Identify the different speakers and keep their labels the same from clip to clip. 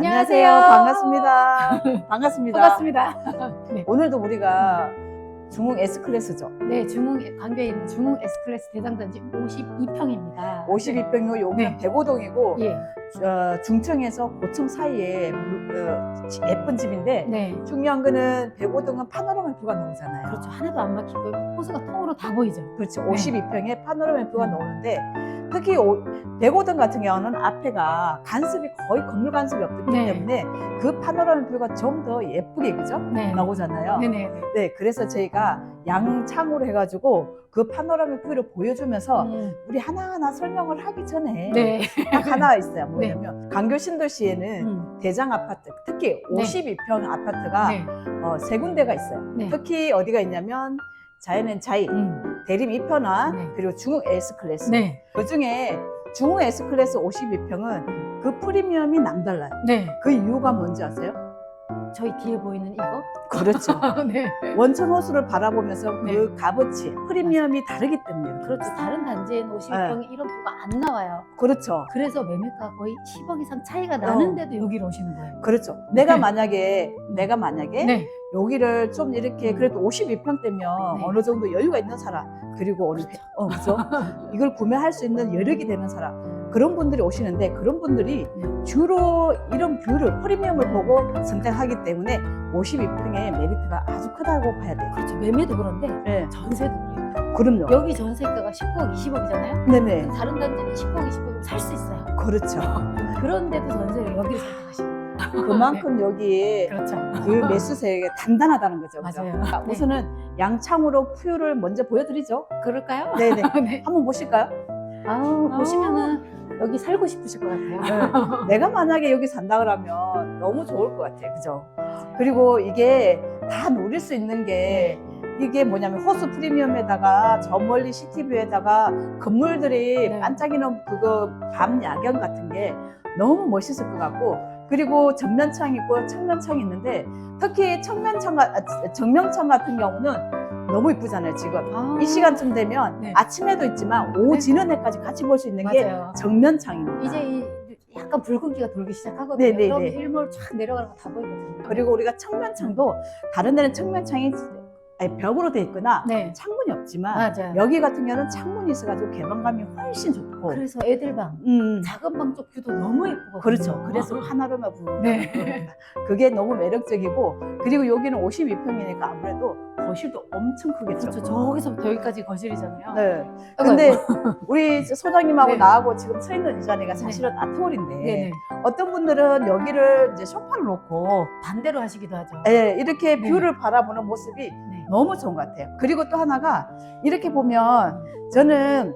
Speaker 1: 안녕하세요. 반갑습니다. 반갑습니다.
Speaker 2: 반갑습니다. 네.
Speaker 1: 오늘도 우리가 중흥 S클래스죠.
Speaker 2: 네, 중흥 광교에 있는 중흥 S클래스 대장단지 52평입니다.
Speaker 1: 52평이고 여기는
Speaker 2: 네.
Speaker 1: 백오동이고
Speaker 2: 예,
Speaker 1: 어, 중청에서 고청 사이에 물- 어, 지- 예쁜 집인데
Speaker 2: 네.
Speaker 1: 중요한 거는 백오동은 파노라마 뷰가 나오잖아요.
Speaker 2: 그렇죠. 하나도 안 막히고 호수가 통으로 다 보이죠.
Speaker 1: 그렇죠.
Speaker 2: 네.
Speaker 1: 52평에 파노라마 뷰가
Speaker 2: 음.
Speaker 1: 나오는데 특히 오, 백오동 같은 경우는 앞에가 간섭이 거의 건물 간섭이 없기
Speaker 2: 네.
Speaker 1: 때문에 그 파노라마 뷰가 좀 더 예쁘게 그죠?
Speaker 2: 네.
Speaker 1: 나오잖아요.
Speaker 2: 네네.
Speaker 1: 네, 그래서 저희가 양창으로 해가지고 그 파노라마 뷰를 보여주면서
Speaker 2: 음,
Speaker 1: 우리 하나하나 설명을 하기 전에
Speaker 2: 네.
Speaker 1: 딱 하나 있어요. 뭐냐면 강교 신도시에는
Speaker 2: 음,
Speaker 1: 대장 아파트, 특히
Speaker 2: 네.
Speaker 1: 52평 아파트가
Speaker 2: 네.
Speaker 1: 어, 세 군데가 있어요.
Speaker 2: 네.
Speaker 1: 특히 어디가 있냐면 자연은 자이,
Speaker 2: 음,
Speaker 1: 대림 2편화,
Speaker 2: 네.
Speaker 1: 그리고 중흥 S 클래스.
Speaker 2: 네.
Speaker 1: 그 중에 중흥 S 클래스 52평은 그 프리미엄이 남달라요.
Speaker 2: 네.
Speaker 1: 그 이유가 뭔지 아세요?
Speaker 2: 저희 뒤에 보이는 이거?
Speaker 1: 그렇죠.
Speaker 2: 네.
Speaker 1: 원천 호수를 바라보면서
Speaker 2: 네.
Speaker 1: 그 값어치, 프리미엄이 다르기 때문에.
Speaker 2: 그렇죠. 다른 단지에는 52평에 이런 부가 안 나와요.
Speaker 1: 그렇죠.
Speaker 2: 그래서 매매가 거의 10억 이상
Speaker 1: 어.
Speaker 2: 차이가 나는데도 여기로 오시는 거예요.
Speaker 1: 그렇죠. 내가
Speaker 2: 네.
Speaker 1: 만약에, 내가 만약에
Speaker 2: 네.
Speaker 1: 여기를 좀 이렇게 그래도 52평 대면
Speaker 2: 네.
Speaker 1: 어느 정도 여유가 있는 사람, 그리고 어느, 어, 그죠? 이걸 구매할 수 있는 여력이 되는 사람, 그런 분들이 오시는데 그런 분들이
Speaker 2: 네.
Speaker 1: 주로 이런 뷰를, 프리미엄을 보고 선택하기 때문에 52평의 메리트가 아주 크다고 봐야 돼요.
Speaker 2: 그렇죠. 매매도 그런데
Speaker 1: 네.
Speaker 2: 전세도 그래요.
Speaker 1: 그럼요.
Speaker 2: 여기 전세가가 10억, 20억이잖아요.
Speaker 1: 네네.
Speaker 2: 다른 단지는 10억, 20억이면 살수 있어요.
Speaker 1: 그렇죠.
Speaker 2: 그런데도 전세를 여기를 선택하시는
Speaker 1: 그만큼 여기에
Speaker 2: 그렇죠.
Speaker 1: 그 매수세가 단단하다는 거죠. 그죠?
Speaker 2: 맞아요.
Speaker 1: 자,
Speaker 2: 네.
Speaker 1: 우선은 양창으로 뷰를 먼저 보여드리죠.
Speaker 2: 그럴까요?
Speaker 1: 네네.
Speaker 2: 네.
Speaker 1: 한번 보실까요?
Speaker 2: 아우, 보시면은 여기 살고 싶으실 것 같아요.
Speaker 1: 네. 내가 만약에 여기 산다 그러면 너무 좋을 것 같아요. 그죠? 그리고 이게 다 누릴 수 있는 게 이게 뭐냐면 호수 프리미엄에다가 저 멀리 시티뷰에다가 건물들이
Speaker 2: 네.
Speaker 1: 반짝이는 그거 밤 야경 같은 게 너무 멋있을 것 같고 그리고 전면창 있고 측면창 있는데 특히 측면창 가- 아, 정면창 같은 경우는 너무 이쁘잖아요 지금
Speaker 2: 아,
Speaker 1: 이 시간쯤 되면
Speaker 2: 네.
Speaker 1: 아침에도 있지만 오후
Speaker 2: 네.
Speaker 1: 지는 해까지 같이 볼 수 있는 게
Speaker 2: 맞아요.
Speaker 1: 정면창입니다.
Speaker 2: 이제 이 약간 붉은기가 돌기 시작하거든요.
Speaker 1: 네, 네,
Speaker 2: 그럼
Speaker 1: 네.
Speaker 2: 일몰 쫙 내려가는 거 다 보이거든요.
Speaker 1: 그리고 우리가 측면창도 다른 데는 측면창이 아니, 벽으로 돼 있거나
Speaker 2: 네.
Speaker 1: 창문이 없지만
Speaker 2: 맞아요.
Speaker 1: 여기 같은 경우는 창문이 있어가지고 개방감이 훨씬 좋고
Speaker 2: 그래서 애들 방,
Speaker 1: 음
Speaker 2: 작은 방 쪽 뷰도 너무 예쁘거든요.
Speaker 1: 그렇죠 그래서 파노라마 부
Speaker 2: 네.
Speaker 1: 그게 너무 매력적이고 그리고 여기는 52평이니까 아무래도 거실도 엄청 크겠죠
Speaker 2: 그렇죠. 저기서부터 여기까지 거실이잖아요.
Speaker 1: 네.
Speaker 2: 아이고,
Speaker 1: 근데
Speaker 2: 아이고.
Speaker 1: 우리 소장님하고
Speaker 2: 네.
Speaker 1: 나하고 지금 서 있는 이 자리가 사실은 아트홀인데
Speaker 2: 네네.
Speaker 1: 어떤 분들은 여기를 이제 소파를 놓고
Speaker 2: 반대로 하시기도 하죠.
Speaker 1: 예, 이렇게
Speaker 2: 네.
Speaker 1: 뷰를 바라보는 모습이
Speaker 2: 네.
Speaker 1: 너무 좋은 것 같아요. 그리고 또 하나가 이렇게 보면 저는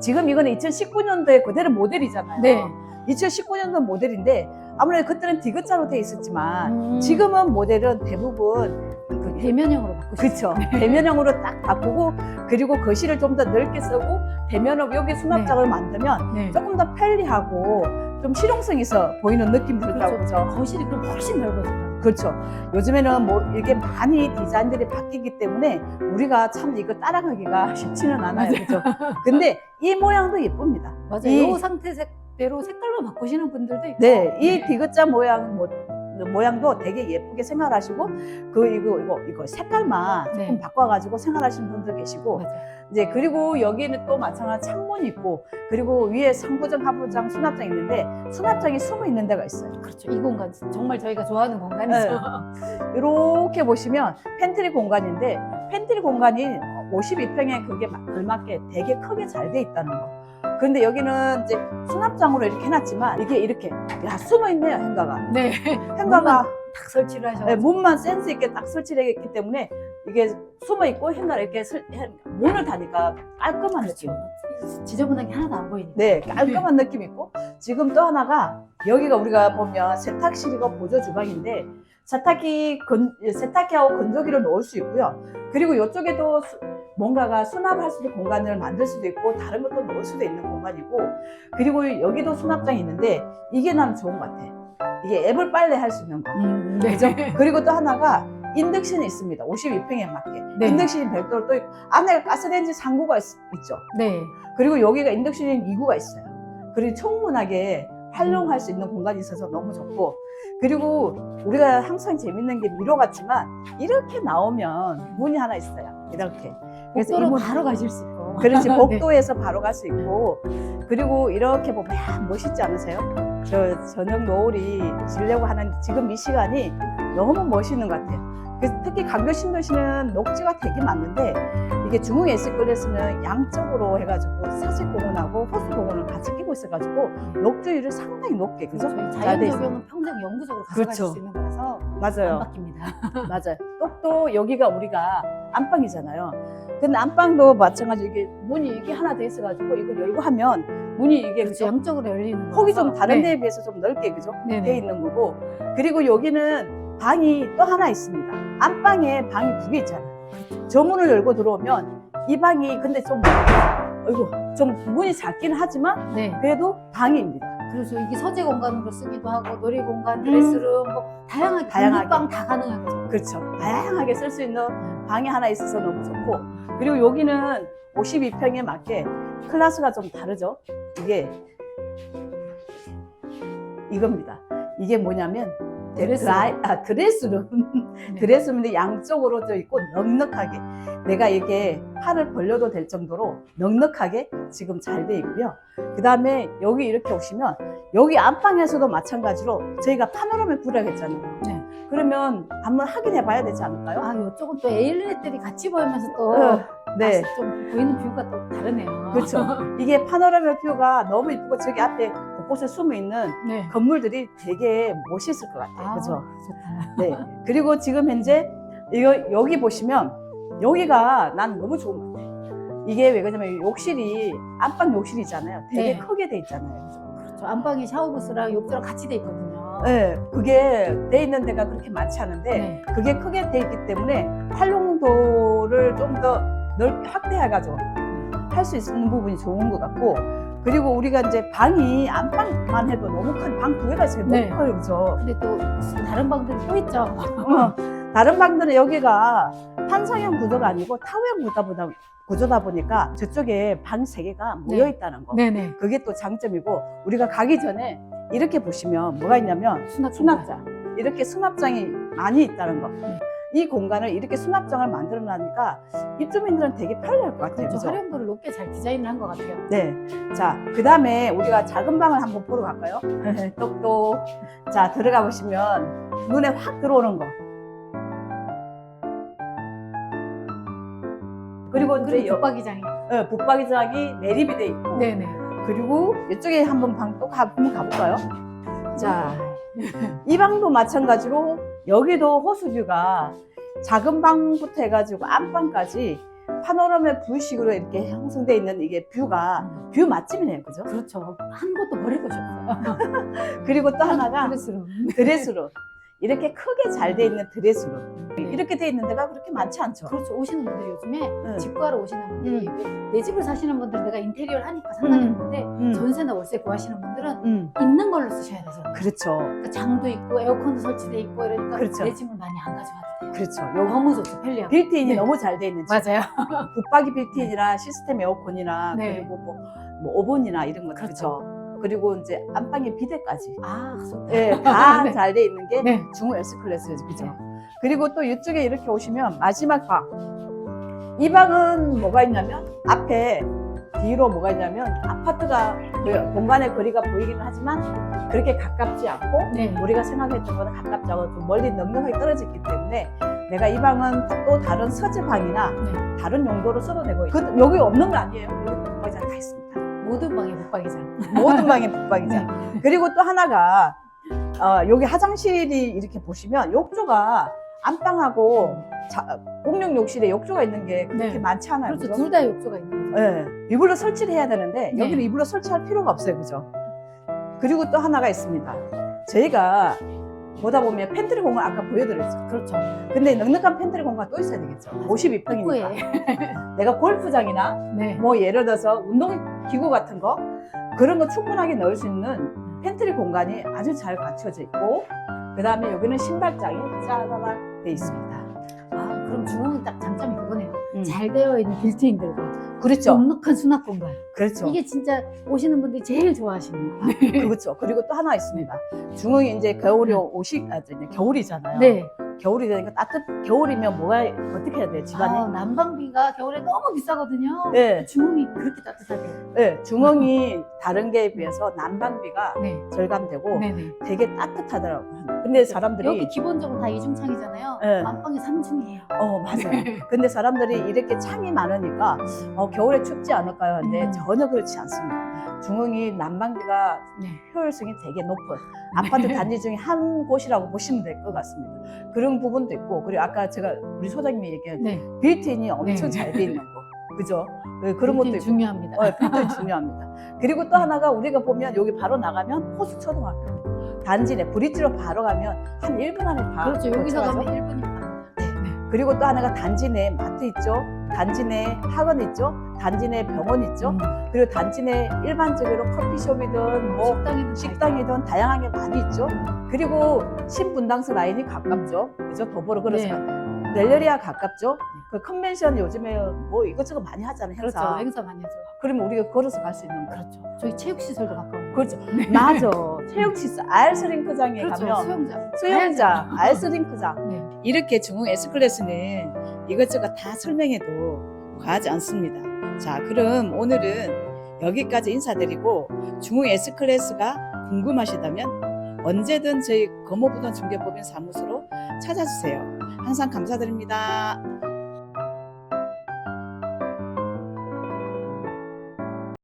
Speaker 1: 지금 이거는 2019년도에 그대로 모델이잖아요.
Speaker 2: 네.
Speaker 1: 2019년도 모델인데 아무래도 그때는 디귿자로 돼 있었지만
Speaker 2: 음.
Speaker 1: 지금은 모델은 대부분 그
Speaker 2: 대면형으로 바꾸시죠.
Speaker 1: 그렇죠. 대면형으로 딱 바꾸고 그리고 거실을 좀 더 넓게 쓰고 대면으로 여기 수납장을 만들면
Speaker 2: 네.
Speaker 1: 조금 더 편리하고 좀 실용성 있어 보이는 느낌이 들다고
Speaker 2: 그렇죠. 거실이 그럼 훨씬 넓어져요.
Speaker 1: 그렇죠. 요즘에는 뭐 이렇게 많이 디자인들이 바뀌기 때문에 우리가 참 이거 따라가기가 쉽지는 않아요. 그죠? 근데 이 모양도 예쁩니다.
Speaker 2: 맞아요.
Speaker 1: 이-
Speaker 2: 이 상태 색대로 색깔만 바꾸시는 분들도 있고.
Speaker 1: 네, 이 디귿자 모양 뭐 모양도 되게 예쁘게 생활하시고 그 이거 이거 이거 색깔만
Speaker 2: 네.
Speaker 1: 조금 바꿔가지고 생활하시는 분들 계시고
Speaker 2: 맞아요.
Speaker 1: 이제 그리고 여기는 또 마찬가지 창문이 있고 그리고 위에 상부장 하부장 수납장 있는데 수납장이 숨어 있는 데가 있어요.
Speaker 2: 그렇죠. 이 공간 정말 저희가 좋아하는 공간이죠.
Speaker 1: 이렇게 보시면 팬트리 공간인데 팬트리 공간이 52평에 그게 막 걸맞게 되게 크게 잘 돼 있다는 거. 그런데 여기는 이제 수납장으로 이렇게 해놨지만 이게 이렇게 야 숨어 있네요 행가가.
Speaker 2: 네.
Speaker 1: 행가가
Speaker 2: 딱 설치를 하셔서
Speaker 1: 네, 문만 센스 있게 딱 설치를 했기 때문에 이게 숨어 있고 행가를 이렇게 설- 해- 문을 다니까 깔끔한 느낌.
Speaker 2: 그렇죠. 지저분한 게 하나도 안 보이니까.
Speaker 1: 네, 깔끔한 느낌 있고 지금 또 하나가 여기가 우리가 보면 세탁실이고 보조 주방인데 세탁기 건, 세탁기하고 건조기를 넣을 수 있고요. 그리고 이쪽에도 수- 뭔가가 수납할 수 있는 공간을 만들 수도 있고 다른 것도 넣을 수도 있는 공간이고 그리고 여기도 수납장이 있는데 이게 나는 좋은 것 같아. 이게 애벌 빨래 할 수 있는 거.
Speaker 2: 음, 네.
Speaker 1: 그죠? 그리고 또 하나가 인덕션이 있습니다. 52평에 맞게.
Speaker 2: 네.
Speaker 1: 인덕션이 별도로 또 있고 안에 가스레인지 상구가 있, 있죠.
Speaker 2: 네.
Speaker 1: 그리고 여기가 인덕션이 2구가 있어요. 그리고 청문하게 활용할 수 있는 공간이 있어서 너무 좋고 그리고 우리가 항상 재밌는 게 미로 같지만 이렇게 나오면 문이 하나 있어요. 이렇게. 그래서 이
Speaker 2: 복도로
Speaker 1: 문,
Speaker 2: 바로 가실 수 있고.
Speaker 1: 그렇지
Speaker 2: 네.
Speaker 1: 복도에서 바로 갈 수 있고 그리고 이렇게 보면 야, 멋있지 않으세요? 저 저녁 노을이 지려고 하는 지금 이 시간이 너무 멋있는 것 같아요. 그래서 특히 강교 신도시는 녹지가 되게 많은데 이게 중흥 에스클래스는 양쪽으로 해가지고 사직 공원하고 호수 공원을 같이 끼고 있어가지고 녹지율이 상당히 높게 그죠? 잘돼 있어요.
Speaker 2: 자연 적용은 평생 영구적으로 가져가실
Speaker 1: 그렇죠.
Speaker 2: 수 있는 거라서 안
Speaker 1: 맞아요.
Speaker 2: 바뀝니다.
Speaker 1: 맞아요. 똑도 여기가 우리가 안방이잖아요. 근데 안방도 마찬가지로 이게 문이 이게 하나 돼 있어가지고 이걸 열고 하면 문이 이게
Speaker 2: 그렇죠. 양쪽으로 열리는 거.
Speaker 1: 폭이 좀 다른 데에 비해서 좀 넓게 그죠? 돼
Speaker 2: 네네.
Speaker 1: 있는 거고 그리고 여기는 방이 또 하나 있습니다. 안방에 방이 두 개 있잖아요. 저 문을 열고 들어오면 이 방이 근데 좀 어이구 좀 문이 작긴 하지만
Speaker 2: 네.
Speaker 1: 그래도 방입니다.
Speaker 2: 그래서 이게 서재 공간으로 쓰기도 하고 놀이 공간, 드레스룸 뭐 다양하게
Speaker 1: 음. 다양하게.
Speaker 2: 다양하게 다 가능한 거죠.
Speaker 1: 그렇죠. 다양하게 쓸 수 있는 방이 하나 있어서 너무 좋고 그리고 여기는 52평에 맞게 클래스가 좀 다르죠. 이게 이겁니다. 이게 뭐냐면
Speaker 2: 드레스룸.
Speaker 1: 드라이, 아, 드레스룸.
Speaker 2: 네.
Speaker 1: 드레스룸인데 양쪽으로 져 있고 넉넉하게 내가 이게 팔을 벌려도 될 정도로 넉넉하게 지금 잘 돼 있고요. 그 다음에 여기 이렇게 오시면 여기 안방에서도 마찬가지로 저희가 파노라마 뷰라고 했잖아요.
Speaker 2: 네.
Speaker 1: 그러면 한번 확인해 봐야 되지 않을까요?
Speaker 2: 아, 이쪽은 또 에일렛들이 같이 보이면서 또
Speaker 1: 어, 네.
Speaker 2: 좀 보이는 뷰가 또 다르네요.
Speaker 1: 그렇죠. 이게 파노라마 뷰가 너무 이쁘고 저기 앞에 곳곳에 숨어 있는
Speaker 2: 네.
Speaker 1: 건물들이 되게 멋있을 것 같아요.
Speaker 2: 아,
Speaker 1: 그렇죠?
Speaker 2: 좋다.
Speaker 1: 네. 그리고 지금 현재 이거 여기 보시면 여기가 난 너무 좋은 것 같아요. 이게 왜 그러냐면 욕실이 안방 욕실이잖아요. 되게
Speaker 2: 네.
Speaker 1: 크게 돼 있잖아요. 그죠?
Speaker 2: 그렇죠. 안방에 샤워부스랑 욕조랑 같이 돼 있거든요.
Speaker 1: 네. 그게 돼 있는 데가 그렇게 많지 않은데
Speaker 2: 네.
Speaker 1: 그게 크게 돼 있기 때문에 활용도를 좀 더 넓게 확대해가지고 할 수 있는 부분이 좋은 것 같고 그리고 우리가 이제 방이 안방만 해도 너무 큰 방 두 개가 있어요. 너무
Speaker 2: 네.
Speaker 1: 커요, 그죠?
Speaker 2: 근데 또 다른 방들이 또 있죠.
Speaker 1: 어, 다른 방들은 여기가 판상형 구조가 아니고 타워형 구조다, 구조다 보니까 저쪽에 방 세 개가 모여 있다는 거.
Speaker 2: 네네.
Speaker 1: 그게 또 장점이고 우리가 가기 전에 이렇게 보시면 뭐가 있냐면
Speaker 2: 수납
Speaker 1: 수납장 이렇게 수납장이 많이 있다는 거.
Speaker 2: 네.
Speaker 1: 이 공간을 이렇게 수납장을 만들어 놔니까 입주민들은 되게 편리할 것 같아요.
Speaker 2: 그렇죠.
Speaker 1: 그죠?
Speaker 2: 활용도를 높게 잘 디자인을 한 것 같아요.
Speaker 1: 네. 자, 그 다음에 우리가 작은 방을 한번 보러 갈까요? 똑똑. 자, 들어가 보시면 눈에 확 들어오는 거. 그리고 이제
Speaker 2: 그리고
Speaker 1: 여-
Speaker 2: 붙박이장이.
Speaker 1: 어, 붙박이장이 매립이 돼 있고.
Speaker 2: 네네.
Speaker 1: 그리고 이쪽에 한번 방또 한번 가볼까요? 자, 이 방도 마찬가지로 여기도 호수뷰가 작은 방부터 해가지고 안방까지 파노라마 뷰식으로 이렇게 형성되어 있는 이게 뷰가 뷰 맛집이네요, 그죠?
Speaker 2: 그렇죠. 한 곳도 버릴 곳이 없어요.
Speaker 1: 그리고 또 하나가
Speaker 2: 드레스룸.
Speaker 1: 드레스룸. 이렇게 크게 잘 돼 있는 드레스룸.
Speaker 2: 네.
Speaker 1: 이렇게 돼 있는 데가 그렇게 많지 않죠?
Speaker 2: 그렇죠. 오시는 분들이 요즘에
Speaker 1: 응.
Speaker 2: 집구하러 오시는 분들이 내 집을 사시는 분들은 내가 인테리어를 하니까 상관이
Speaker 1: 음.
Speaker 2: 없는데
Speaker 1: 음.
Speaker 2: 전세나 월세 구하시는 분들은
Speaker 1: 음.
Speaker 2: 있는 걸로 쓰셔야 되죠.
Speaker 1: 그렇죠.
Speaker 2: 그러니까 장도 있고 에어컨도 설치돼 있고 이러니까
Speaker 1: 그렇죠.
Speaker 2: 내 집을 많이 안 가져가도 돼요.
Speaker 1: 그렇죠. 요
Speaker 2: 너무 좋죠. 편리하고.
Speaker 1: 빌트인이
Speaker 2: 네.
Speaker 1: 너무 잘 돼 있는 집.
Speaker 2: 맞아요.
Speaker 1: 붙박이 빌트인이나 시스템 에어컨이나
Speaker 2: 네.
Speaker 1: 그리고 뭐, 뭐 오븐이나 이런 것
Speaker 2: 그렇죠.
Speaker 1: 그렇죠. 그리고 이제 안방에 비데까지.
Speaker 2: 아.
Speaker 1: 예, 다
Speaker 2: 네.
Speaker 1: 잘돼 있는 게
Speaker 2: 네.
Speaker 1: 중호 S 클래스죠. 그죠?
Speaker 2: 네.
Speaker 1: 그리고 또 이쪽에 이렇게 오시면 마지막 방. 이 방은 뭐가 있냐면 앞에 뒤로 뭐가 있냐면 아파트가 보여. 공간의 거리가 보이기는 하지만 그렇게 가깝지 않고
Speaker 2: 네.
Speaker 1: 우리가 생각했던 것보다 가깝지 않고 좀 멀리 넉넉하게 떨어져 있기 때문에 내가 이 방은 또 다른 서재 방이나
Speaker 2: 네.
Speaker 1: 다른 용도로 써도 되고 그, 여기 없는 거 아니에요. 여기 붙박이장 다 있습니다.
Speaker 2: 모든 방에 붙박이장.
Speaker 1: 모든 방에 붙박이장.
Speaker 2: 네.
Speaker 1: 그리고 또 하나가 어, 여기 화장실이 이렇게 보시면 욕조가 안방하고 자, 공용 욕실에 욕조가 있는 게 그렇게
Speaker 2: 네.
Speaker 1: 많지 않아요.
Speaker 2: 그렇죠. 둘 다 욕조가 있는 거죠.
Speaker 1: 예, 이불로 설치를 해야 되는데
Speaker 2: 네.
Speaker 1: 여기는 이불로 설치할 필요가 없어요, 그죠? 그리고 또 하나가 있습니다. 저희가 보다 보면 팬트리 공간 아까 보여드렸죠.
Speaker 2: 그렇죠.
Speaker 1: 근데 넉넉한 팬트리 공간 또 있어야 되겠죠. 52평이니까.
Speaker 2: 입구에.
Speaker 1: 내가 골프장이나
Speaker 2: 네.
Speaker 1: 뭐 예를 들어서 운동 기구 같은 거 그런 거 충분하게 넣을 수 있는 팬트리 공간이 아주 잘 갖춰져 있고 그 다음에 여기는 신발장이 짜라락 돼 있습니다.
Speaker 2: 아, 그럼 중앙이 딱 장점이 그거네요.
Speaker 1: 음.
Speaker 2: 잘 되어 있는 빌트인들과
Speaker 1: 그렇죠.
Speaker 2: 넉넉한 수납 공간.
Speaker 1: 그렇죠.
Speaker 2: 이게 진짜 오시는 분들이 제일 좋아하시는 거.
Speaker 1: 그렇죠. 그리고 또 하나 있습니다. 중흥이 이제 겨울이 오시, 아, 이제 겨울이잖아요.
Speaker 2: 네.
Speaker 1: 겨울이 되니까 따뜻, 겨울이면 뭐가, 어떻게 해야 돼요, 집안이?
Speaker 2: 아, 난방비가 겨울에 너무 비싸거든요.
Speaker 1: 네,
Speaker 2: 주문이 그렇게 따뜻하게.
Speaker 1: 네, 중흥이 다른 게에 비해서 난방비가
Speaker 2: 네.
Speaker 1: 절감되고
Speaker 2: 네네.
Speaker 1: 되게 따뜻하더라고요. 근데 사람들이,
Speaker 2: 여기 기본적으로 다 이중창이잖아요.
Speaker 1: 네.
Speaker 2: 안방이 삼중이에요.
Speaker 1: 어, 맞아요. 근데 사람들이 이렇게 창이 많으니까 어, 겨울에 춥지 않을까요? 근데
Speaker 2: 음.
Speaker 1: 전혀 그렇지 않습니다. 중흥이 난방비가
Speaker 2: 네.
Speaker 1: 효율성이 되게 높은 아파트 단지 중에 한 곳이라고 보시면 될 것 같습니다. 그런 부분도 있고 그리고 아까 제가 우리 소장님이 얘기한
Speaker 2: 네.
Speaker 1: 빌트인이 엄청
Speaker 2: 네.
Speaker 1: 잘돼 있는 거 그죠? 네, 그런 것도 있고
Speaker 2: 중요합니다.
Speaker 1: 어, 빌트인 중요합니다. 그리고 또 하나가 우리가 보면 여기 바로 나가면 호수 초등학교 단지 내 브릿지로 바로 가면 한 1분 안에 다
Speaker 2: 그렇죠. 여기서. 가면 1분이면 갑니다.
Speaker 1: 그리고 또 하나가 단지 내 마트 있죠. 단지 내 학원 있죠. 단지 내 병원 있죠.
Speaker 2: 음.
Speaker 1: 그리고 단지 내 일반적으로 커피숍이든 뭐
Speaker 2: 식당이든
Speaker 1: 식당이든 다양한 게 많이 있죠. 그리고 신분당선 라인이 가깝죠. 그죠? 도보로 걸어서
Speaker 2: 네.
Speaker 1: 가- 갤러리아 가깝죠. 그 컨벤션 요즘에 뭐 이것저것 많이 하잖아요. 행사.
Speaker 2: 그렇죠. 행사 많이 하죠.
Speaker 1: 그러면 우리가 걸어서 갈 수 있는 거.
Speaker 2: 그렇죠. 저희 체육시설도 가까워요.
Speaker 1: 그렇죠. 맞아. 체육시설 알스링크장에
Speaker 2: 그렇죠.
Speaker 1: 가면
Speaker 2: 수영장.
Speaker 1: 수영장. 알스링크장
Speaker 2: 네.
Speaker 1: 이렇게 중흥 S클래스는 이것저것 다 설명해도 과하지 않습니다. 자, 그럼 오늘은 여기까지 인사드리고 중흥 S클래스가 궁금하시다면 언제든 저희 거모부동 중개법인 사무소로 찾아주세요. 항상 감사드립니다.